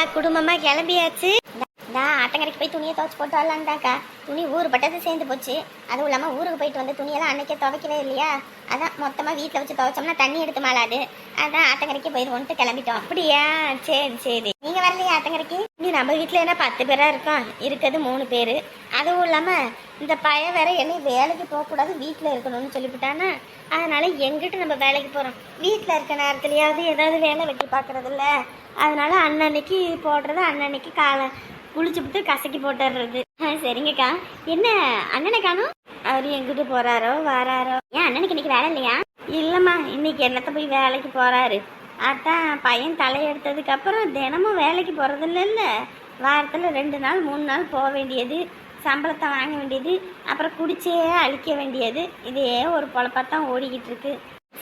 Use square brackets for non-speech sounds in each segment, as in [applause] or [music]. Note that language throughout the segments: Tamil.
எல்லாம் குடும்பமாக கிளம்பியாச்சு. நான் ஆட்டங்கரைக்கு போய் துணியை துவைச்சு போட்டு வரலான்டாக்கா துணி ஊர் பட்டது சேர்ந்து போச்சு. அதுவும் இல்லாமல் ஊருக்கு போயிட்டு வந்த துணியெல்லாம் அன்னைக்கே துவைக்கவே இல்லையா? அதான் மொத்தமாக வீட்டில் வச்சு துவைச்சோம்னா தண்ணி எடுத்து மாலாது அதான் ஆட்டங்கரைக்கு போயிடுவோன்ட்டு கிளம்பிட்டோம். அப்படியா? சரி சரி. நீங்கள் வரலையா ஆட்டங்கரைக்கு இங்கே நம்ம வீட்டில் என்ன பத்து பேராக இருக்கோம்? இருக்கிறது மூணு பேர். அதுவும் இல்லாமல் இந்த பய வேற என்னை வேலைக்கு போகக்கூடாது வீட்டில் இருக்கணும்னு சொல்லிவிட்டானா? அதனால் எங்கிட்ட நம்ம வேலைக்கு போகிறோம் வீட்டில் இருக்க நேரத்துலையாவது ஏதாவது வேலை வெட்டி பார்க்குறதில்ல அதனால் அன்னன்னைக்கு போடுறது அன்னன்னைக்கு காலை குளிச்சுப்புட்டு கசக்கி போட்டுடுறது சரிங்கக்கா. என்ன அண்ணனை காணும்? அவர் எங்கிட்டு போறாரோ வராரோ? ஏன் அண்ணனுக்கு இன்னைக்கு வேலை இல்லையா? இல்லைம்மா இன்னைக்கு என்னத்த போய் வேலைக்கு போறாரு? அதான் பையன் தலையெடுத்ததுக்கு அப்புறம் தினமும் வேலைக்கு போறது இல்ல வாரத்தில் ரெண்டு நாள் மூணு நாள் போக வேண்டியது சம்பளத்தை வாங்க வேண்டியது அப்புறம் குடிச்சே அழிக்க வேண்டியது. இதே ஒரு பொழப்பாத்தான் ஓடிக்கிட்டு இருக்கு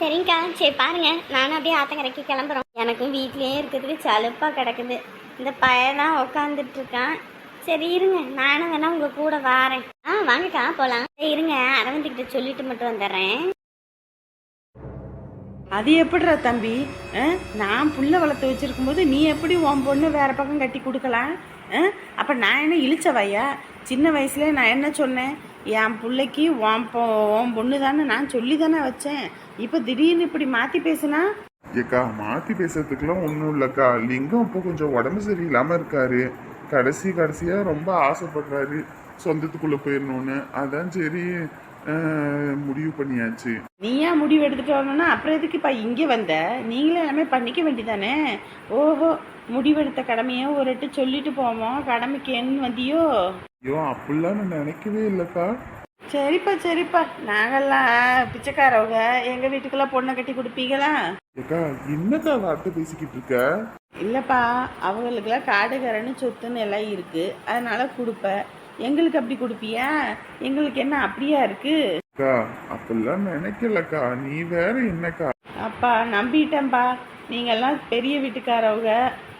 சரிங்கக்கா. சரி பாருங்க. நானும் அப்படியே ஆத்தங்கரைக்கு கிளம்புறோம். எனக்கும் வீட்லயே இருக்கிறதுக்கு சலுப்பா கிடக்குது. இந்த பையன்லாம் உட்காந்துட்டு இருக்கான் சரி இருங்க. நானும் வேணா உங்க கூட வாரேன். ஆ வாங்கக்கா போலாம். இருங்க. அரவிந்த் கிட்ட சொல்லிட்டு மட்டும் வந்துடுறேன். அது எப்படிடா தம்பி? ஆ? நான் புள்ள வளர்த்து வச்சிருக்கும் போது நீ எப்படி உன் பொண்ணு வேற பக்கம் கட்டி கொடுக்கலாம்? ஆ? அப்ப நான் என்ன இழிச்சவையா? சின்ன வயசுல நான் என்ன சொன்னேன்? என் பிள்ளைக்கு உன் பொ உன் பொண்ணு தானே நான் சொல்லி தானே வச்சேன். இப்போ திடீர்னு இப்படி மாற்றி பேசுனா? ஏக்கா மாத்தி பேசுறதுக்குலாம் ஒன்றும் இல்லைக்கா. லிங்கம் இப்போ கொஞ்சம் உடம்பு சரியில்லாம இருக்காரு. கடைசி கடைசியா ரொம்ப ஆசைப்படுறாரு சொந்தத்துக்குள்ள போயிடணும்னு அதான் சரி முடிவு பண்ணியாச்சு. நீ ஏன் முடிவு எடுத்துட்டு வரணும்னா அப்புறம் எதுக்குப்பா இங்கே வந்த? நீங்களே எல்லாமே பண்ணிக்க வேண்டியதானே? ஓஹோ முடிவெடுத்த கடமையை ஒரு எட்டு சொல்லிட்டு போவோம்? கடமைக்கு என்ன வந்தியோ? ஐயோ அப்படிலாம் நான் நினைக்கவே இல்லைக்கா. சரிப்பா சரிப்பா. நாங்கெல்லாம் பிச்சைக்காரவங்க. எங்க வீட்டுக்கெல்லாம் பொண்ணை கட்டி கொடுப்பீங்களா? ஏக்கா என்னக்கா வார்த்தை பேசிக்கிட்டு இருக்க? இல்லப்பா அவங்களுக்கெல்லாம் காடுகரன்னு சொத்துன்னு எல்லாம் இருக்கு. அதனால கொடுப்ப. எங்களுக்கு அப்படி கொடுப்பியா? எங்களுக்கு என்ன அப்படியா இருக்கு? அக்கா அப்படிலாம் நினைக்கலக்கா. நீ வேற என்னக்கா? அப்பா நம்பிட்டேன்ப்பா. நீங்கெல்லாம் பெரிய வீட்டுக்காரவங்க.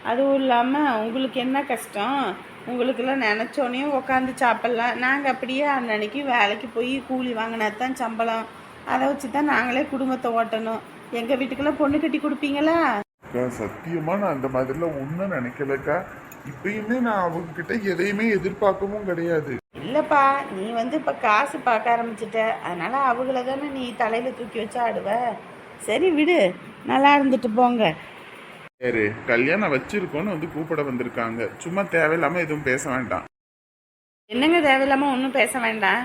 அதுவும் இல்லாமல் உங்களுக்கு என்ன கஷ்டம்? உங்களுக்கெல்லாம் நினச்சோன்னே உட்காந்து சாப்பிட்லாம். நாங்கள் அப்படியே அன்னன்னைக்கு வேலைக்கு போய் கூலி வாங்கினா தான் சம்பளம். அதை வச்சு தான் நாங்களே குடும்பத்தை ஓட்டணும். எங்கள் வீட்டுக்கெல்லாம் பொண்ணு கட்டி கொடுப்பீங்களா? அக்கா சத்தியமா நான் அந்த மாதிரிலாம் ஒன்றும் நினைக்கலக்கா. இப்பயுமே நான் அவங்க கிட்ட எதையுமே எதிர்பார்க்கவும் கிடையாது. இல்லைப்பா நீ வந்து இப்போ காசு பார்க்க ஆரம்பிச்சிட்ட. அதனால அவங்கள தானே நீ தலையில் தூக்கி வச்சு ஆடுவ. சரி விடு நல்லா இருந்துட்டு போங்க. சரி கல்யாணம் வச்சிருக்கோன்னு வந்து கூப்பிட வந்திருக்காங்க. சும்மா தேவையில்லாம எதுவும் பேச வேண்டாம். என்னங்க தேவையில்லாமல் ஒன்றும் பேச வேண்டாம்?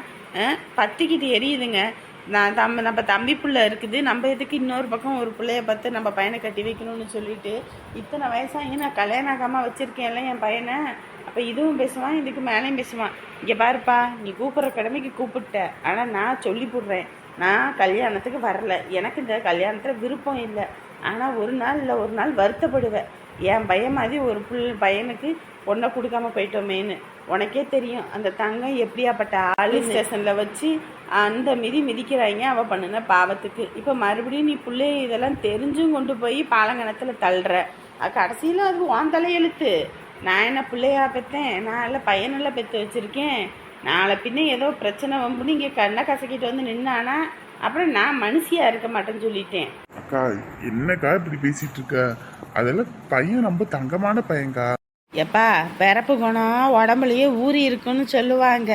பத்திக்கிட்டு எரியுதுங்க. நான் தம்பி நம்ம தம்பி பிள்ளை இருக்குது. நம்ம எதுக்கு இன்னொரு பக்கம் ஒரு பிள்ளைய பார்த்து நம்ம பையனை கட்டி வைக்கணும்னு சொல்லிட்டு இத்தனை வயசாகி நான் கல்யாணம் ஆகாமல் வச்சுருக்கேன்ல என் பையனை. அப்போ இதுவும் பேசுவான் இதுக்கு மேலேயும் பேசுவான். இங்கே பாருப்பா நீ கூப்பிட்ற கடமைக்கு கூப்பிட்ட. ஆனால் நான் சொல்லி போடுறேன். நான் கல்யாணத்துக்கு வரல. எனக்கு இந்த கல்யாணத்தில் விருப்பம் இல்லை. ஆனால் ஒரு நாள் இல்லை ஒரு நாள் வருத்தப்படுவேன். என் பையன் மாதிரி ஒரு புள் பையனுக்கு பொண்ணை கொடுக்காம போயிட்டோமேன்னு. உனக்கே தெரியும் அந்த தங்கம் எப்படியாப்பட்ட ஆளு ஸ்டேஷனில் வச்சு அந்த மிதி மிதிக்கிறாங்க அவள் பண்ணின பாவத்துக்கு. இப்போ மறுபடியும் நீ பிள்ளைய இதெல்லாம் தெரிஞ்சும் கொண்டு போய் பாலங்கணத்தில் தள்ளுற. கடைசியில் அது உன் தலையெழுத்து. நான் என்ன பிள்ளையா பெற்றேன் நான் இல்லை பையனெல்லாம் பெற்று வச்சுருக்கேன். நாளை பின்ன ஏதோ பிரச்சனை வம்புன்னு இங்கே கண்ணை கசக்கிட்டு வந்து நின்னானா அப்புறம் நான் மனுஷியாக இருக்க மாட்டேன்னு சொல்லிட்டேன். அக்கா என்னக்கா இப்படி பேசிட்டு இருக்க? அதெல்லாம் பையன் ரொம்ப தங்கமான பையன்க்கா. எப்பா பிறப்பு குணம் உடம்புலயே ஊறி இருக்குன்னு சொல்லுவாங்க.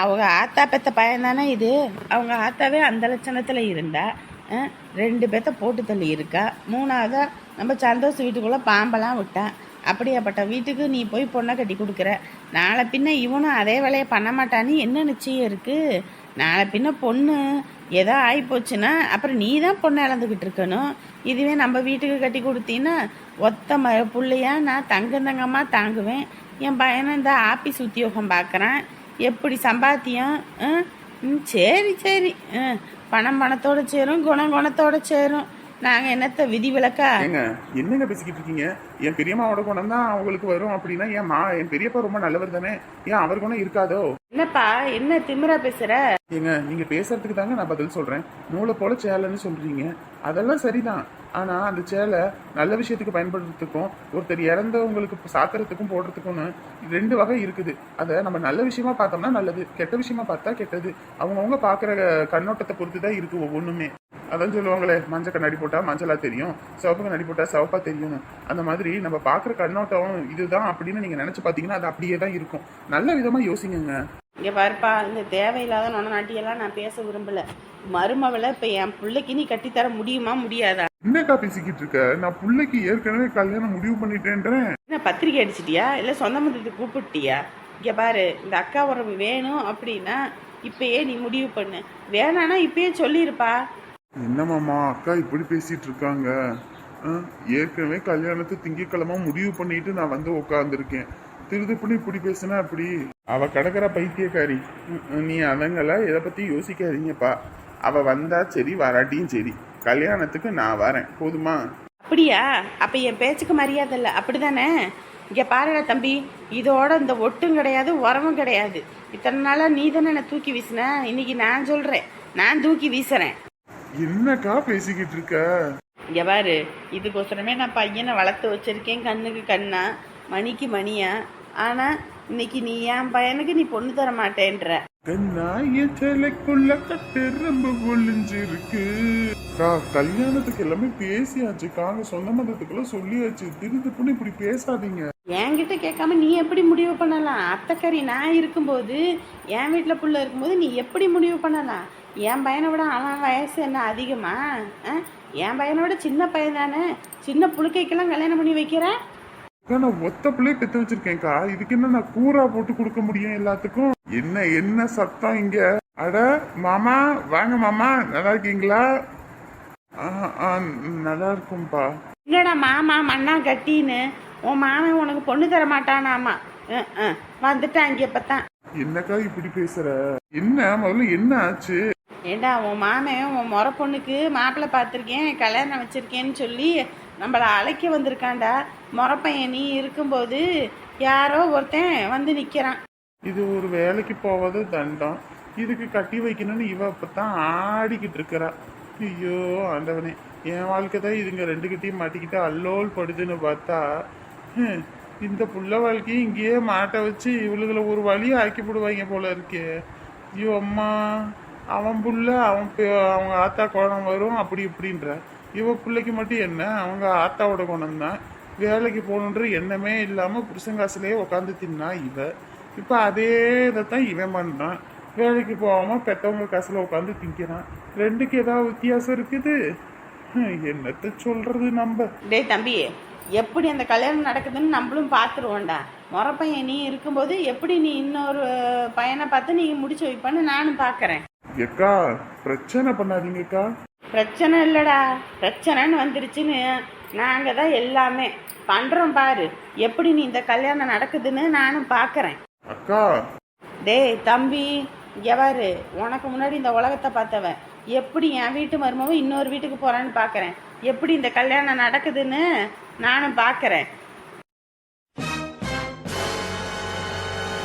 அவங்க ஆத்தா பெத்த பையன் தானே இது? அவங்க ஆத்தாவே அந்த லட்சணத்தில் இருந்தா ரெண்டு பேத்த போட்டு தள்ளி இருக்கா? மூணாவது நம்ம சந்தோஷ் வீட்டுக்குள்ளே பாம்பெல்லாம் விட்டான் அப்படியாப்பட்ட வீட்டுக்கு நீ போய் பொண்ணை கட்டி கொடுக்குற? நாளை பின்ன இவனும் அதே வேலையை பண்ண மாட்டான்னு என்ன நிச்சயம் இருக்கு? நாளை பின்ன பொண்ணு ஏதோ ஆகிப்போச்சுன்னா அப்புறம் நீ தான் பொண்ணை இழந்துக்கிட்டு இருக்கணும். இதுவே நம்ம வீட்டுக்கு கட்டி கொடுத்தீங்கன்னா ஒத்த ம பிள்ளையா நான் தங்க தங்கமாக தாங்குவேன். என் பையனை இந்த ஆபீஸ் உத்தியோகம் பார்க்குறேன். எப்படி சம்பாத்தியம் ஆ? ம் சரி சரி. ஆ, பணம் பணத்தோடு சேரும் குணம் குணத்தோடு சேரும். நாங்கள் என்னத்த விதி விலக்கா ஏங்க என்னங்க பேசிக்கிட்டு இருக்கீங்க? என் பெரியம்மாவோட குணம் தான் அவங்களுக்கு வரும் அப்படின்னா என் மா என் பெரியப்பா ரொம்ப நல்லவர் தானே? ஏன் அவர் குணம் இருக்காதோ? என்னப்பா என்ன திமிரா பேசுற? ஏங்க நீங்க பேசுறதுக்கு தாங்க நான் பதில் சொல்றேன். நூலை போல சேலைன்னு சொல்றீங்க. அதெல்லாம் சரிதான். ஆனா அந்த சேலை நல்ல விஷயத்துக்கு பயன்படுத்துறதுக்கும் ஒருத்தர் இறந்தவங்களுக்கு சாத்துறதுக்கும் போடுறதுக்கும்னு ரெண்டு வகை இருக்குது. அதை நம்ம நல்ல விஷயமா பார்த்தோம்னா நல்லது கெட்ட விஷயமா பார்த்தா கெட்டது. அவங்கவுங்க பார்க்குற கண்ணோட்டத்தை பொறுத்து தான் இருக்கு ஒவ்வொன்றுமே அதான் சொல்லுவாங்களே மஞ்சள் கண்ணாடி போட்டா மஞ்சளா தெரியும் சிவப்பு கண்ணாடி போட்டா சிவப்பா தெரியும் அந்த மாதிரி நம்ம பார்க்குற கண்ணோட்டம் இதுதான் அப்படின்னு நீங்கள் நினச்சி பார்த்தீங்கன்னா அது அப்படியே தான் இருக்கும். நல்ல விதமாக யோசிங்கங்க. இங்கே பாருப்பா இந்த தேவையில்லாத நொன்னாட்டியெல்லாம் நான் பேச விரும்பல. மருமவளை இப்போ என் பிள்ளைக்கு நீ கட்டித்தர முடியுமா முடியாதா? என்னக்கா பேசிக்கிட்டு இருக்க? நான் பிள்ளைக்கு ஏற்கனவே கல்யாணம் முடிவு பண்ணிட்டேன்றேன். என்ன பத்திரிக்கை அடிச்சிட்டியா? இல்லை சொந்த மந்தத்துக்கு கூப்பிட்டியா? இங்கே பாரு இந்த அக்கா உறவு வேணும் அப்படின்னா இப்பயே நீ முடிவு பண்ணு. வேணான்னா இப்பயே சொல்லியிருப்பா என்னமாம்மா அக்கா இப்படி பேசிட்டு இருக்காங்க ஏற்கனவே கல்யாணத்தை திங்கக்கிழமை முடிவு பண்ணிட்டு நான் வந்து உட்காந்துருக்கேன் திருதுப்புன்னு இப்படி பேசினா அப்படி அவ கிடக்குற பைத்தியக்காரி. நீ அதங்கள இதை பத்தி யோசிக்காதீங்கப்பா. அவ வந்தா சரி வராட்டியும் சரி. கல்யாணத்துக்கு நான் வரேன். போதுமா? அப்படியா? அப்போ என் பேச்சுக்கு மரியாதை இல்லை. அப்படிதானே? இங்கே பாருடா தம்பி. இதோட இந்த ஒட்டும் கிடையாது உரமும் கிடையாது. இத்தனை நாளாக நீ தானே என்னை தூக்கி வீசின? இன்னைக்கு நான் சொல்கிறேன் நான் தூக்கி வீசுறேன். என்னக்கா பேசிக்கிட்டு இருக்க? இங்கே பாரு இதுக்கோசரமே நான் பையனை வளர்த்து வச்சிருக்கேன் கண்ணுக்கு கண்ணா மணிக்கு மணியா. ஆனால் இன்னைக்கு நீ என் பையனுக்கு நீ பொண்ணு தர மாட்டேன்ற. கண்ணாய சிலைக்குள்ள கட்டெரும்பு ஒளிஞ்சிருக்கு. கல்யாணத்துக்கு எல்லாமே பேசியாச்சு. காங்க சொந்த மதத்துக்குள்ள சொல்லியாச்சு. திருதுப்புன்னு இப்படி பேசாதீங்க. என்கிட்ட கேட்காம நீ எப்படி முடிவு பண்ணலாம்? அத்தைக்கறி நான் இருக்கும்போது என் வீட்டில் புள்ள இருக்கும்போது நீ எப்படி முடிவு பண்ணலாம்? என் பையனை விட அவன் வயசு என்ன அதிகமா? என் பையனை விட சின்ன பையன் தானே? சின்ன புழுக்கைக்கெல்லாம் கல்யாணம் பண்ணி வைக்கிற? அக்கா, நான் ஒத்த பிள்ளைய பெத்து வச்சிருக்கேன்க்கா. இதுக்கு என்ன நான் கூரா போட்டு கொடுக்க முடியும் எல்லாத்துக்கும்? என்ன என்ன சத்தம் இங்க? அட மாமா வாங்க மாமா நல்லா இருக்கீங்களா? நல்லா இருக்கும்பா. என்னடா மாமா மண்ணா கட்டின்னு. உன் மாமன் உனக்கு பொண்ணு தர மாட்டானாமா. வந்துட்டான் இங்கே தான் என்னக்கா இப்படி பேசுற? என்ன முதல்ல என்ன ஆச்சு? ஏண்டா உன் மாமன் உன் முறை பொண்ணுக்கு மாப்பிள்ளை பார்த்துருக்கேன் கல்யாணம் வச்சிருக்கேன்னு சொல்லி நம்மளை அழைக்க வந்திருக்காண்டா முறப்பையன் நீ இருக்கும்போது யாரோ ஒருத்தன் வந்து நிற்கிறான் இது ஒரு வேலைக்கு போவது தண்டம். இதுக்கு கட்டி வைக்கணும்னு இவ இப்பதான் ஆடிக்கிட்டு இருக்கிறா. ஐயோ ஆண்டவனே. என் வாழ்க்கை தான் இதுங்க ரெண்டு கிட்டையும் மாட்டிக்கிட்டு அல்லோல் படுதுன்னு பார்த்தா இந்த புள்ள வாழ்க்கையும் இங்கேயே மாட்ட வச்சு இவளுகளை ஒரு வழியை ஆக்கி போடுவாங்க போல இருக்கே. ஐயோ அம்மா. அவன் புள்ள அவன் பே- அவங்க ஆத்தா குணம் வரும் அப்படி இப்படின்ற. இவ பிள்ளைக்கு மட்டும் என்ன? அவங்க ஆத்தாவோட குணம் தான். வேலைக்கு போகணுன்ற எண்ணமே இல்லாமல் புருஷங்காசுலேயே உட்காந்து தின்னா இவ. இப்போ அதே இதை தான் இவன் பண்ணுறான் வேலைக்கு போகாமல் பெற்றவங்க காசில் உட்காந்து திங்கிறான். ரெண்டுக்கு ஏதாவது வித்தியாசம் இருக்குது? என்னத்த சொல்றது நம்ம? டேய் தம்பி எப்படி அந்த கல்யாணம் நடக்குதுன்னு நம்மளும் பார்த்துருவோம்டா முறப்பையன் நீ இருக்கும்போது எப்படி நீ இன்னொரு பையனை பார்த்து நீ முடிச்சு வைப்பான்னு நானும் பார்க்குறேன் எக்கா பிரச்சனை பண்ணாதீங்கக்கா. பிரச்சனை இல்லைடா. பிரச்சனைன்னு வந்துருச்சுன்னு நாங்கள் தான் எல்லாமே. பண்ணுறோம் பாரு. எப்படி நீ இந்த கல்யாணம் நடக்குதுன்னு நானும் பார்க்குறேன் அக்கா. டேய் தம்பி எவாரு உனக்கு முன்னாடி இந்த உலகத்தை பார்த்தவன் எப்படி என் வீட்டு மருமவன் இன்னொரு வீட்டுக்கு போகிறான்னு பார்க்குறேன் எப்படி இந்த கல்யாணம் நடக்குதுன்னு நானும் பார்க்குறேன்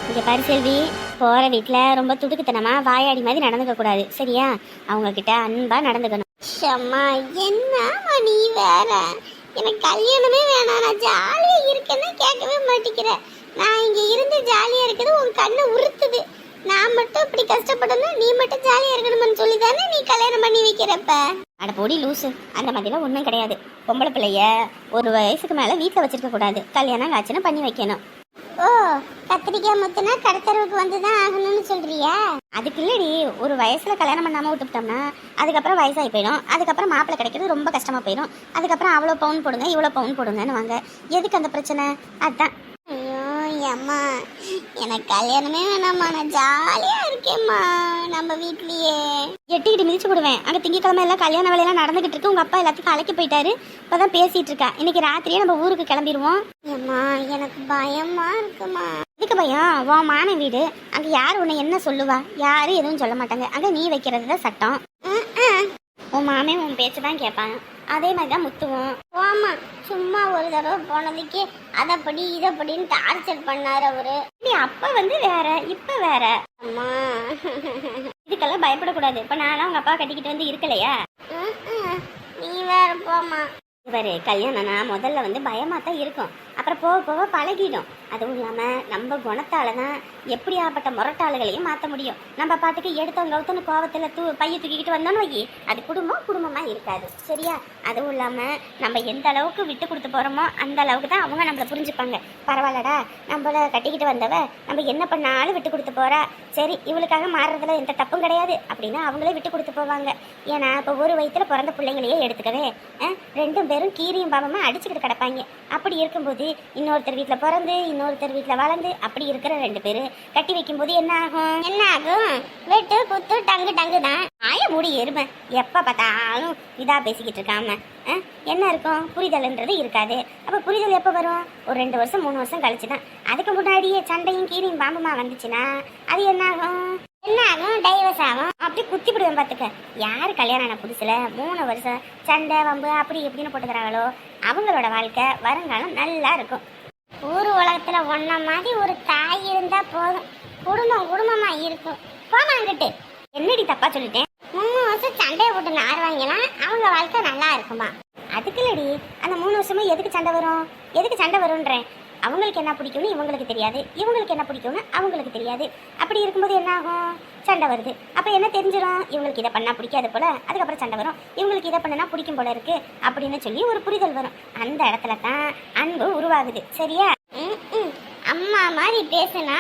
இங்கே பாரு செல்வி. போகிற வீட்டில் ரொம்ப துடுக்குத்தனமா வாயாடி மாதிரி நடந்துக்க கூடாது. சரியா? அவங்க கிட்ட அன்பா நடந்துக்கணும். அம்மா என்னம்மா நீ வேற? எனக்கு கல்யாணமே வேணாம். நான் ஜாலியாக இருக்கேன்னு கேட்கவே மாட்டேங்கிறேன் நான் இங்கே இருந்து ஜாலியாக இருக்கிறது உன் கண்ணை உறுத்துது. நான் மட்டும் இப்படி கஷ்டப்படணும் நீ மட்டும் ஜாலியாக இருக்கணும்னு சொல்லி தானே நீ கல்யாணம் பண்ணி வைக்கிறப்ப? அட பொடி லூசு. அந்த மாதிரிலாம் ஒன்றும் கிடையாது. பொம்பளை பிள்ளைய ஒரு வயசுக்கு மேலே வீட்டில் வச்சிருக்க கூடாது. கல்யாணம் காய்ச்சணும் பண்ணி வைக்கணும். ஓ கத்திரிக்காய் முத்துனா கடத்தரவுக்கு வந்து தான் ஆகணும்னு சொல்றியா? அதுக்கு இல்லடி ஒரு வயசுல கல்யாணம் பண்ணாம விட்டுட்டோம்னா அதுக்கப்புறம் வயசாகி போயிடும். அதுக்கப்புறம் மாப்பிள்ளை கிடைக்கிறது ரொம்ப கஷ்டமா போயிடும். அதுக்கப்புறம் அவ்வளோ பவுன் போடுங்க இவ்வளோ பவுன் போடுங்கன்னு வாங்க எதுக்கு அந்த பிரச்சனை? அதுதான் அம்மா எனக்கு கல்யாணமே வேணாம்மா. நான் ஜாலியா இருக்கேம்மா நம்ம வீட்லயே. எட்டிக்கிட்டு மிதிச்சு விடுவேன் அங்க திங்கக்கிழமை எல்லாம் கல்யாண வேலையெல்லாம் நடந்துகிட்டு இருக்கு. உங்க அப்பா எல்லாத்தையும் கலைக்க போயிட்டாரு. இப்பதான் பேசிட்டு இருக்கா. இன்னைக்கு ராத்திரியே நம்ம ஊருக்கு கிளம்பிடுவோம். அம்மா எனக்கு பயமா இருக்குமா? இதுக்கு பயம்? உன் மான வீடு. அங்க யார் உன்னை என்ன சொல்லுவா? யாரும் எதுவும் சொல்ல மாட்டாங்க. அங்க நீ வைக்கிறது தான் சட்டம் உன் மாமே உன் பேச்சு தான் கேட்பாங்க. அதே மாதிரி தான் முத்துவோம். ஆமா. சும்மா ஒரு தடவை போனதுக்கே அதப்படி இதப்படின்னு டார்ச்சர் பண்ணார் அவரு. நீ அப்ப வந்து வேற இப்ப வேற. அம்மா. இதுக்கெல்லாம் பயப்படக்கூடாது. இப்ப நான் உங்க அப்பா கட்டிக்கிட்டு வந்து இருக்கலையா? நீ வேற போமா இவர் கல்யாணம்னா முதல்ல வந்து பயமாக தான் இருக்கும். அப்புறம் போக போக பழகிடும். அதுவும் இல்லாமல் நம்ம குணத்தால் தான் எப்படியாப்பட்ட முரட்டாளுகளையும் மாற்ற முடியும். நம்ம பாட்டுக்கு எடுத்தவங்க கவுத்தன்னு கோவத்தில் தூ பைய தூக்கிக்கிட்டு வந்தோன்னு வை அது குடும்பம் குடும்பமாக இருக்காது. சரியா? அதுவும் இல்லாமல் நம்ம எந்த அளவுக்கு விட்டு கொடுத்து போகிறோமோ அந்த அளவுக்கு தான் அவங்க நம்மள புரிஞ்சுப்பாங்க. பரவாயில்லடா நம்மள கட்டிக்கிட்டு வந்தவ நம்ம என்ன பண்ணாலும் விட்டு கொடுத்து போகிறா சரி இவளுக்காக மாறுறதுல எந்த தப்பும் கிடையாது அப்படின்னா அவங்களே விட்டு கொடுத்து போவாங்க. ஏன்னா இப்போ ஒரு வயித்துல பிறந்த பிள்ளைங்களையே எடுத்துக்கவே ரெண்டும் ரெண்டும் வெறும் கீரியும் பாவமாக அடிச்சுக்கிட்டு கிடப்பாங்க. அப்படி இருக்கும்போது இன்னொருத்தர் வீட்டில் பிறந்து இன்னொருத்தர் வீட்டில் வளர்ந்து அப்படி இருக்கிற ரெண்டு பேர் கட்டி வைக்கும்போது என்ன ஆகும்? என்ன ஆகும்? வெட்டு குத்து டங்கு டங்கு தான் ஆய மூடி எருமை. எப்போ பார்த்தாலும் இதாக பேசிக்கிட்டு இருக்காம என்ன இருக்கும்? புரிதல்ன்றது இருக்காது. அப்போ புரிதல் எப்போ வரும்? ஒரு ரெண்டு வருஷம் மூணு வருஷம் கழிச்சு தான் அதுக்கு முன்னாடியே சண்டையும் கீரியும் பாம்புமா வந்துச்சுன்னா அது என்ன ஆகும்? என்ன ஆகும் டைவர்ஸ் ஆகும். அப்படி குத்தி விடுவேன் பார்த்துக்க யார் கல்யாணம் ஆன புதுசில்? மூணு வருஷம். சண்டை வம்பு அப்படி எப்படின்னு போட்டுக்கிறாங்களோ அவங்களோட வாழ்க்கை வருங்காலம் நல்லா இருக்கும். ஊர் உலகத்தில் ஒன்ன மாதிரி ஒரு தாய் இருந்தால் போதும். குடும்பம் குடும்பமாக இருக்கும். போமாங்கிட்டு என்னடி தப்பா சொல்லிட்டேன்? மூணு வருஷம் சண்டையை போட்டு நாருவாங்கன்னா அவங்க வாழ்க்கை நல்லா இருக்குமா? அதுக்கு இல்லடி. அந்த மூணு வருஷமும் எதுக்கு சண்டை வரும்? எதுக்கு சண்டை வரும்ன்றேன். அவங்களுக்கு என்ன பிடிக்கும்னு இவங்களுக்கு தெரியாது இவங்களுக்கு என்ன பிடிக்கும்னு அவங்களுக்கு தெரியாது. அப்படி இருக்கும்போது என்ன ஆகும் சண்டை வருது. அப்போ என்ன தெரிஞ்சிடும்? இவங்களுக்கு இதை பண்ணால் பிடிக்காது போல் அதுக்கப்புறம் சண்டை வரும். இவங்களுக்கு இதை பண்ணனா பிடிக்கும் போல இருக்கு அப்படின்னு சொல்லி ஒரு புரிதல் வரும். அந்த இடத்துல தான் அன்பு உருவாகுது. சரியா? ம், ம். அம்மா மாதிரி பேசுனா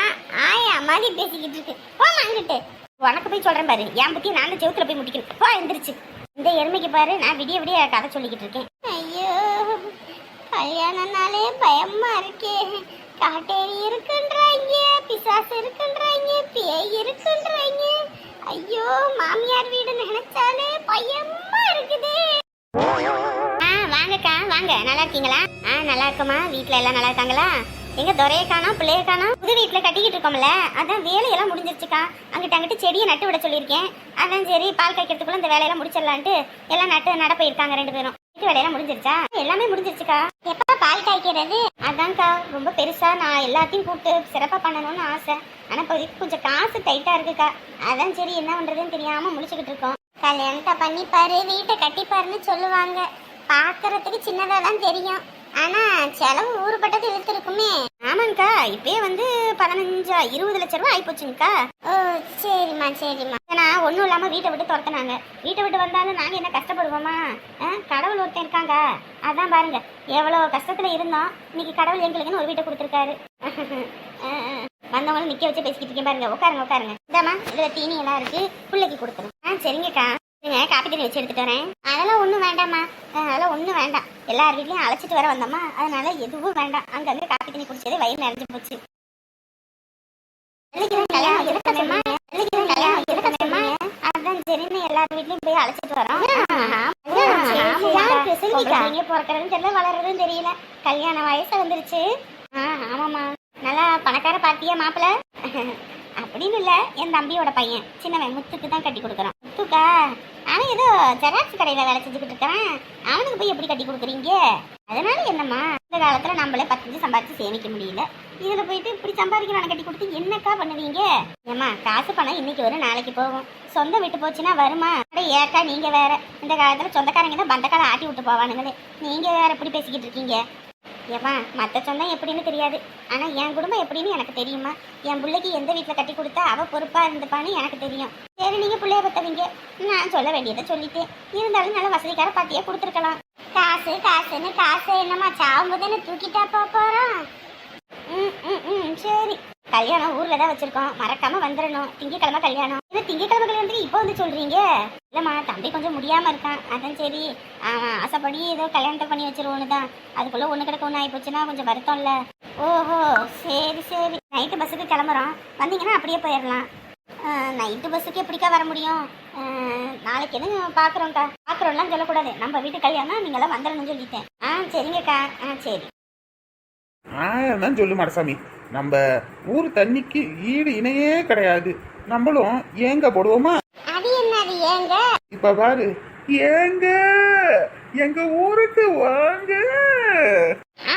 ஆயா மாதிரி பேசிக்கிட்டு இருக்கு. போமா அங்கிட்டு. உனக்கு போய் சொல்கிறேன் பாரு. என் பற்றி நான் அந்த செவுத்துல போய் முடிக்கணும் போ எந்திரிச்சு. இந்த எருமைக்கு பாரு. நான் விடிய விடிய கதை சொல்லிக்கிட்டு இருக்கேன். ஐயோ. கல்யாணம்னாலே பயமா இருக்கே. காட்டேரி இருக்குன்றாங்க பிசாசு இருக்குன்றாங்க பேய் இருக்குன்றாங்க. ஐயோ மாமியார் வீடு நினைச்சாலே பயமா இருக்குது. ஆ வாங்கக்கா வாங்க. நல்லா இருக்கீங்களா? ஆ நல்லா இருக்கோமா வீட்ல எல்லாம் நல்லா இருக்காங்களா? எங்க துறைய காணோம் பிள்ளைய காணோம்? புது வீட்டுல கட்டிக்கிட்டு இருக்கோம்ல. அதான் வேலையெல்லாம் முடிஞ்சிருச்சுக்கா. அங்கிட்ட அங்கிட்டு செடியை நட்டு விட சொல்லியிருக்கேன். அதான் சரி பால் காய்க்கிறதுக்குள்ள இந்த வேலையெல்லாம் முடிச்சிடலான்ட்டு எல்லாம் நட்டு நட போயிருக்காங்க ரெண்டு பேரும். வேலையெல்லாம் முடிஞ்சிருச்சா? எல்லாமே முடிஞ்சிருச்சுக்கா. எப்ப பால் காய்க்கிறது? அதான்க்கா. ரொம்ப பெருசா நான் எல்லாத்தையும் கூப்பிட்டு சிறப்பா பண்ணணும்னு ஆசை. ஆனா இப்போதைக்கு கொஞ்சம் காசு டைட்டா இருக்குக்கா. அதான் சரி என்ன பண்றதுன்னு தெரியாம முடிச்சுக்கிட்டு இருக்கோம். கல்யாணத்தை பண்ணி பாரு வீட்டை கட்டிப்பாருன்னு சொல்லுவாங்க. பாக்குறதுக்கு சின்னதா தான் தெரியும். ஆனா செலவு ஊருப்பட்டது இழுத்து இருக்குமே ஆமாங்கக்கா இப்பயே வந்து பதினஞ்சா இருபது லட்ச ரூபாய் ஆயிப்போச்சுங்கக்கா ஓ சரிம்மா சரிம்மா. ஏன்னா ஒன்றும் இல்லாமல் வீட்டை விட்டு துரத்துனாங்க. வீட்டை விட்டு வந்தாலும் நாங்கள் என்ன கஷ்டப்படுவோமா? ஆ, கடவுள் ஒருத்தன் இருக்காங்க. அதான் பாருங்க எவ்வளோ கஷ்டத்தில் இருந்தோம். இன்னைக்கு கடவுள் எங்களுக்குன்னு ஒரு வீட்டை கொடுத்துருக்காரு. வந்தவங்களும் நிற்க வச்சு பேசிக்கிட்டு இருக்கேன் பாருங்க. உட்காருங்க உட்காருங்க. இதாம்மா இதில் தீனி எல்லாம் இருக்குது பிள்ளைக்கு கொடுத்துருங்க. ஆ சரிங்கக்கா. நீங்க காப்பி தண்ணி வச்சு எடுத்துட்டு வரேன். அதெல்லாம் ஒண்ணும் வேண்டாம்மா. அதெல்லாம் ஒண்ணும் வேண்டாம். எல்லார் வீட்லயும் அழைச்சிட்டு வர வந்தோமா? அதனால எதுவும் வேண்டாம். அங்கங்க காப்பி தண்ணி குடிச்சதே வயிறு நிறைஞ்சு போச்சு? அதான் சரின்னு எல்லார் வீட்லயும் போய் அழைச்சிட்டு வரோம். பிறக்கிறதும் தெரியல வளர்றதும் தெரியல. கல்யாண வயசு வந்துருச்சு. ஆ ஆமாம்மா. நல்லா பணக்கார பாத்தியா மாப்பிள்ள [laughs] அப்படின்னு இல்ல என் தம்பியோட பையன். சின்னவன் முத்துக்கு தான் கட்டி கொடுக்குறான். முத்துக்கா அவன் ஏதோ ஜெராக்ஸ் கடையில் வேலை செஞ்சுக்கிட்டு இருக்கான். அவனுக்கு போய் எப்படி கட்டி கொடுக்குறீங்க? அதனால என்னம்மா இந்த காலத்தில் நம்மளே பத்து சம்பாதிச்சு சேமிக்க முடியல. இதில் போயிட்டு இப்படி சம்பாதிக்கணும் கட்டி கொடுத்து என்னக்கா பண்ணுவீங்க? ஏம்மா காசு பணம் இன்னைக்கு வரும் நாளைக்கு போகும். சொந்தம் விட்டு போச்சுன்னா வருமா? அட ஏக்கா நீங்க வேற. இந்த காலத்துல சொந்தக்காரங்க தான் பந்தக்கால ஆட்டி விட்டு போவானுங்களே. நீங்க வேற எப்படி பேசிக்கிட்டு இருக்கீங்க. ஏம்மா மற்ற சொந்தம் எப்படின்னு தெரியாது. ஆனா என் குடும்பம் எப்படின்னு எனக்கு தெரியுமா என் பிள்ளைக்கு எந்த வீட்டில் கட்டி கொடுத்தா அவ பொறுப்பா இருந்துப்பான்னு எனக்கு தெரியும். சரி நீங்க பிள்ளைய பத்தவீங்க நான் சொல்ல வேண்டியதை சொல்லிட்டேன். இருந்தாலும் நல்ல வசதிக்கார பாத்தியா கொடுத்துருக்கலாம். காசு காசுன்னு காசு என்னம்மா? சாவும்போது தூக்கிட்டா போக போகிறோம் ம் ம் ம் சரி. கல்யாணம் ஊர்ல தான் வச்சிருக்கோம். மறக்காம வந்துடணும். திங்கக்கிழமை கல்யாணம். இது திங்கக்கிழமை கல்யாணத்துக்கு இப்போ வந்து சொல்றீங்க? இல்லம்மா தம்பி கொஞ்சம் முடியாம இருக்கான். அதான் சரி. ஆசைப்படி ஏதோ கல்யாணத்தை பண்ணி வச்சிருவோன்னு தான். அதுக்குள்ள ஒண்ணு கிடக்க ஒன்று ஆகி போச்சுன்னா கொஞ்சம் வருத்தம்ல. ஓஹோ சரி சரி. நைட்டு பஸ்ஸுக்கு கிளம்புறோம். வந்தீங்கன்னா அப்படியே போயிடலாம். நைட்டு பஸ்ஸுக்கு எப்படிக்கா வர முடியும்? நாளைக்கு என்ன பார்க்குறோம்க்கா? பார்க்குறோம்லாம் சொல்லக்கூடாது. நம்ம வீட்டு கல்யாணம் நீங்களாம் வந்துடணும்னு சொல்லிட்டேன். ஆ சரிங்கக்கா. ஆ சரி. ஆயிரம் சொல்லு மடசாமி. நம்ம ஊர் தண்ணிக்கு ஈடு இணையே கிடையாது. நம்மளும் ஏங்க போடுவோமா? அது என்னது ஏங்க? இப்ப பாரு. ஏங்க? எங்க ஊருக்கு வாங்க.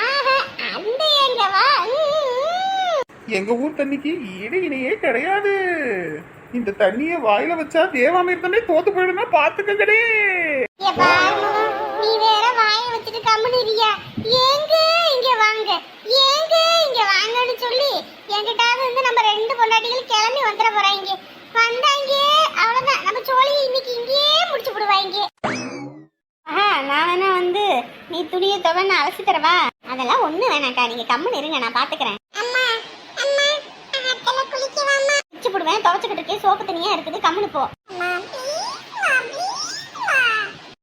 ஆஹா, அந்த ஏங்கவா? எங்க ஊர் தண்ணிக்கு ஈடு இணையே கிடையாது. இந்த தண்ணிய வாயில வச்சா தேவாமிர்தமே தோத்து போயிடுனா பாத்துக்கங்கடே. நீ வேற வாய வச்சு வச்சுட்டு கம்முனிரியா ஏங்க இங்க வாங்க. ஏங்க இங்க வாங்கன்னு சொல்லி என்கிட்ட இருந்து நம்ம ரெண்டு பொண்டாட்டிகள் கிளம்பி வந்துட போறாங்க. வந்தாங்க அவ்வளவுதான். நம்ம சோழியை இன்னைக்கு இங்கேயே முடிச்சு விடுவாங்க. ஆஹா நான் வேணா வந்து நீ துணியை துவ நான் அலசி தரவா? அதெல்லாம் ஒண்ணு வேணாக்கா நீங்க கம்முன்னு இருங்க நான் பாத்துக்கிறேன் அம்மா அம்மா ஆத்துல குளிக்கவாமா குளிச்சு போடுவேன் துவைச்சுக்கிட்டு இருக்கேன் சோப்பு தனியா இருக்குது. கம்முனு போ.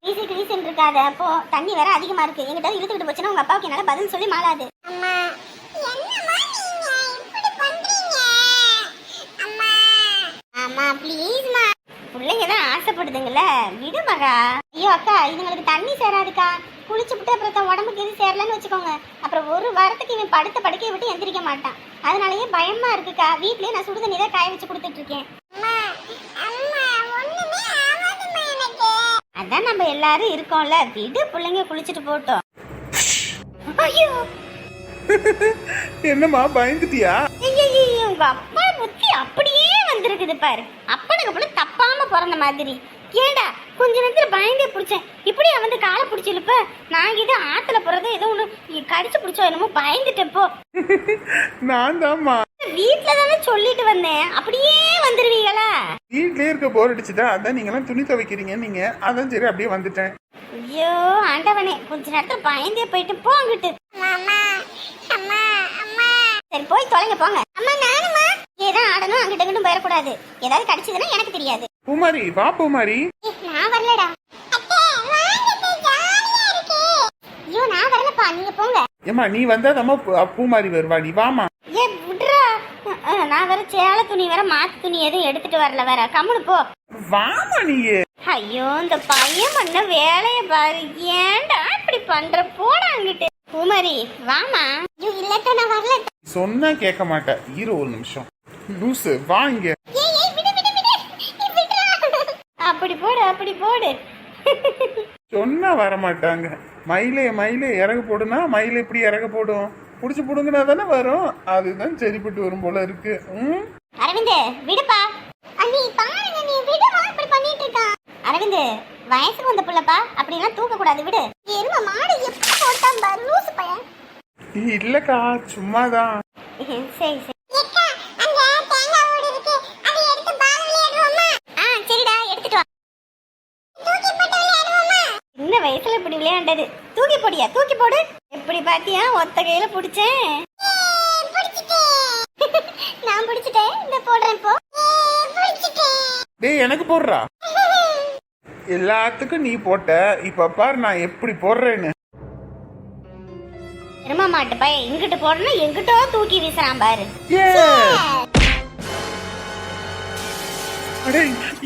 வீசி கிரீசன் இருக்காத. அப்போ தண்ணி வேற அதிகமா இருக்கு. எங்கிட்ட இழுத்துக்கிட்டு போச்சுன்னா உங்க அப்பாவுக்கு என்னால பதில் சொல்லி மாளாது. அம்மா ப்ளீஸ்மா பிள்ளைங்க தான் ஆசைப்படுதுங்கல்ல. விடு மகா. ஐயோ அக்கா இதுங்களுக்கு தண்ணி சேராதுக்கா. குளிச்சு விட்டு அப்புறம் தன் உடம்புக்கு எது சேரலன்னு வச்சுக்கோங்க. அப்புறம் ஒரு வாரத்துக்கு இவன் படுத்த படுக்கையை விட்டு எந்திரிக்க மாட்டான். அதனாலயே பயமா இருக்குக்கா. வீட்லயே நான் சுடு தண்ணி தான் காய வச்சு கொடுத்துட்டு இருக்கேன் அதான் நம்ம எல்லாரும் இருக்கோம்ல. விடு பிள்ளைங்க குளிச்சுட்டு போட்டோம் ஐயோ. என்னம்மா பயந்துட்டியா? ஐயையோ, உங்க அப்பா புத்தி அப்படியே வந்திருக்குது பாரு. அப்பனுக்கு போல தப்பாம பிறந்த மாதிரி. ஏண்டா கொஞ்ச நேரத்துல பயந்தே பிடிச்சேன். இப்படியா வந்து காலை பிடிச்சி இழுப்ப. நான் இது ஆத்துல போறது ஏதோ ஒண்ணு. கடிச்சு பிடிச்சோ என்னமோ பயந்துட்டேன் போ. நான் தான்மா வீட்டுல தானே சொல்லிட்டு வந்தேன். அப்படியே வந்துருவீங்களா? வீட்லயே இருக்க போர் அடிச்சுட்டா அதான் நீங்களாம் துணி துவைக்கிறீங்க நீங்க. அதான் சரி அப்படியே வந்துட்டேன். ஐயோ ஆண்டவனே. கொஞ்ச நேரத்துல பயந்தே போயிட்டு போங்கிட்டு சரி போய் தொலைங்க போங்க. அம்மா நானுமா ஏதோ ஆடணும் அங்கிட்ட இங்கிட்டும் போயிடக்கூடாது ஏதாவது கடிச்சதுன்னா எனக்கு தெரியாது. பூமாரி வா பூமாரி. நான் வரலடா. ஐயோ நான் வரலப்பா. நீங்க போங்க. ஏம்மா நீ வந்தா தம்மா பூமாரி வருவா. நீ வாமா ஏ விட்றா. நான் வேற சேலை துணி வேற மாத்து துணி எதுவும் எடுத்துட்டு வரல வேற. கம்முனு போ. வாமா நீயே ஐயோ இந்த பையன் பண்ண வேலைய பாரு. ஏன்டா இப்படி பண்ற? போடா அங்கிட்டு. பூமாரி வாமா. ஐயோ இல்லட்ட நான் வரல சொன்னா கேட்க மாட்டேன் இரு ஒரு நிமிஷம். லூசு வா இங்க. ஏய் ஏய் விடு விடு விடு. விடுறா. அப்படி போடு அப்படி போடு. சொன்னா வர மாட்டாங்க மயிலே மயிலே இறகு போடுனா மயில் எப்படி இறக போடும்? புடிச்சு புடுங்கினா தானே வரும். அதுதான் சரிப்பட்டு வரும் போல இருக்கு. ம்? அரவிந்த் விடுப்பா. அண்ணி பாருங்க நீ விடுமா? இப்படி பண்ணிட்டு இருக்கான். அரவிந்த் வயசுக்கு வந்த புள்ளப்பா அப்படிலாம் தூக்க கூடாது விடு எரும மாடு எப்படி போட்டான் பாரு லூசு பையன் இல்லக்கா சும்மாதான் சரி சரி அங்க தேங்காய் ஓடு இருக்கு அதை எடுத்து பால் விளையாடுவோமா ஆ சரிடா எடுத்துட்டு வா. தூக்கி போட்டு விளையாடுவோமா சின்ன வயசுல இப்படி விளையாண்டது. தூக்கி போடியா? தூக்கி போடு. எப்படி பாத்தியா? ஒத்த கையில புடிச்சேன். நான் புடிச்சிட்டேன். இந்த போடுறேன் இப்போ டேய் எனக்கு போடுறா. எல்லாத்துக்கும் நீ போட்ட. இப்ப பாரு நான் எப்படி போடுறேன்னு. எரும மாட்டு பையன் இங்கிட்டு போடணும் எங்கிட்டோ தூக்கி வீசுறான் பாரு. அடே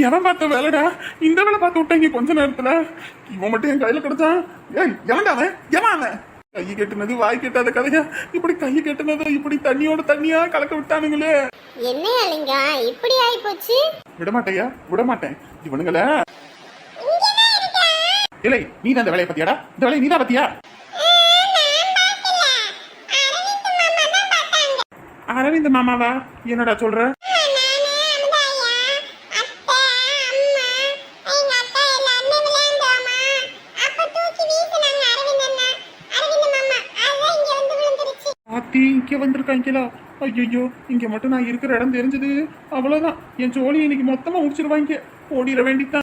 எவன் பார்த்த வேலைடா? இந்த வேலை பார்த்து விட்டாங்க கொஞ்ச நேரத்துல. இவன் மட்டும் என் கையில கிடைச்சான் ஏய் எவன்டா அவன்? எவன் அவன்? கை கெட்டுனது வாய் கெட்டாத கதையா? இப்படி கை கெட்டுனது இப்படி தண்ணியோட தண்ணியா கலக்க விட்டானுங்களே. என்ன அலிங்கா இப்படி ஆயி போச்சு விட மாட்டேயா விட மாட்டேன் இவனுங்கள இல்லை நீ தான் இந்த வேலையை பத்தியாடா? இந்த வேலையை நீ தான் பத்தியா? அரவிந்த் மாமாவா? என்னடா சொல்ற? இங்கே இங்க வந்திருக்காங்களா? ஐயோ இங்க மட்டும் நான் இருக்கிற இடம் தெரிஞ்சது. அவ்வளவுதான். என் சோழி இன்னைக்கு மொத்தமா முடிச்சிருவாங்க. ஓடிட வேண்டித்தான்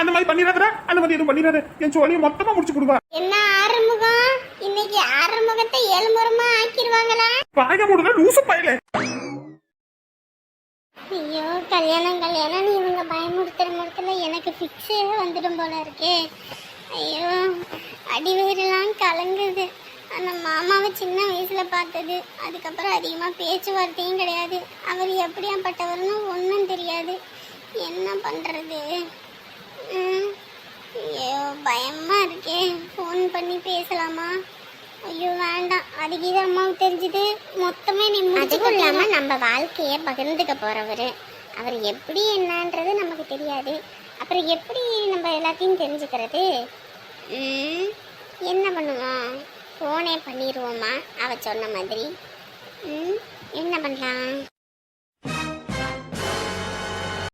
அந்த மாதிரி பண்ணிடாதடா. அந்த மாதிரி எதுவும் பண்ணிடாத. என் சோழியை மொத்தமா முடிச்சு கொடுவா. என்ன ஆறுமுகம்? இன்னைக்கு ஆறுமுகத்தை ஏழுமுறமா ஆக்கிடுவாங்களா பாய மூடுல லூசு பயலே. ஐயோ கல்யாணம் கல்யாணம். இவங்க பயமுறுத்துற முறுத்துல எனக்கு ஃபிக்ஸே வந்துடும் போல இருக்கே. ஐயோ அடிவயிறெல்லாம் கலங்குது. அந்த மாமாவை சின்ன வயசுல பார்த்தது. அதுக்கப்புறம் அதிகமாக பேச்சுவார்த்தையும் கிடையாது. அவர் எப்படியாப்பட்டவர்னு ஒன்றும் தெரியாது. என்ன பண்ணுறது ஐயோ பயமா இருக்கே. ஃபோன் பண்ணி பேசலாமா? ஐயோ வேண்டாம். அதுக்கு இது அம்மாவுக்கு தெரிஞ்சது மொத்தமே நீ அதுவும் இல்லாம நம்ம வாழ்க்கைய பகிர்ந்துக்க போறவர். அவர் எப்படி என்னன்றது நமக்கு தெரியாது. அப்புறம் எப்படி நம்ம எல்லாத்தையும் தெரிஞ்சுக்கிறது? ம், என்ன பண்ணுவோம்? ஃபோனே பண்ணிடுவோமா அவ சொன்ன மாதிரி. ம், என்ன பண்ணலாம்?